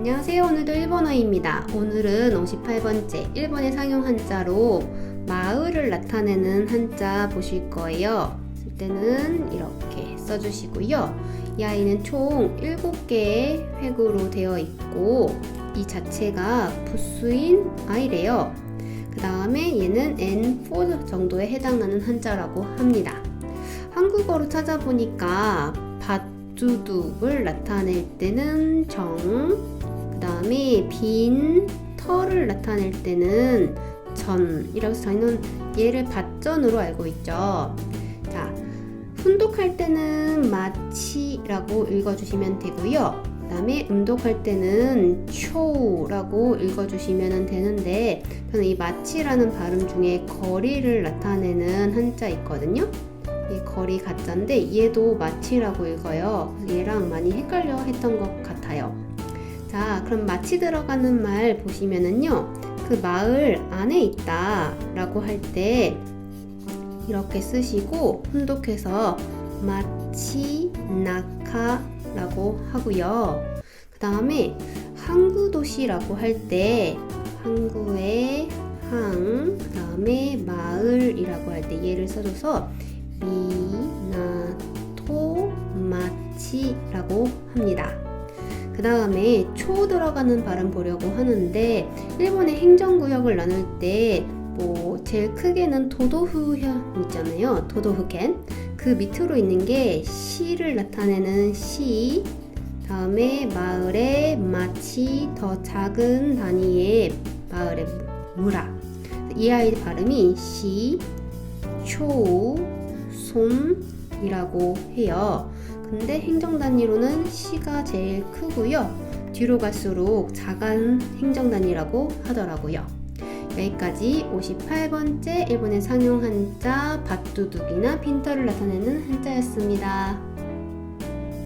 안녕하세요. 오늘도 일본어입니다. 오늘은 58번째 일본의 상용 한자로 마을을 나타내는 한자 보실 거예요. 쓸 때는 이렇게 써주시고요. 이 아이는 총 7개의 획으로 되어 있고 이 자체가 부수인 아이래요. 그 다음에 얘는 N4 정도에 해당하는 한자라고 합니다. 한국어로 찾아보니까 밭 두둑을 나타낼 때는 정, 그 다음에 빈 털을 나타낼 때는 전이라고 해서 저희는 얘를 밭전으로 알고 있죠. 자, 훈독할 때는 마치라고 읽어주시면 되고요. 그 다음에 음독할 때는 초라고 읽어주시면 되는데 저는 이 마치라는 발음 중에 거리를 나타내는 한자 있거든요. 이 거리 가짜인데 얘도 마치라고 읽어요. 얘랑 많이 헷갈려 했던 것 같아요. 자, 그럼 마치 들어가는 말 보시면은요. 그 마을 안에 있다 라고 할 때 이렇게 쓰시고 혼독해서 마치 나카 라고 하고요. 그 다음에 항구 도시라고 할 때 항구의 항, 그 다음에 마을이라고 할 때 얘를 써줘서 미나토 마치라고 합니다. 그 다음에 초 들어가는 발음 보려고 하는데 일본의 행정구역을 나눌 때 뭐 제일 크게는 도도후현 있잖아요. 도도후켄 그 밑으로 있는 게 시를 나타내는 시 다음에 마을의 마치 더 작은 단위의 마을의 무라 이 아이 발음이 시, 초, 손이라고 해요. 근데 행정 단위로는 시가 제일 크고요. 뒤로 갈수록 작은 행정 단위라고 하더라고요. 여기까지 58번째 일본의 상용 한자 밭두둑이나 빈터를 나타내는 한자였습니다.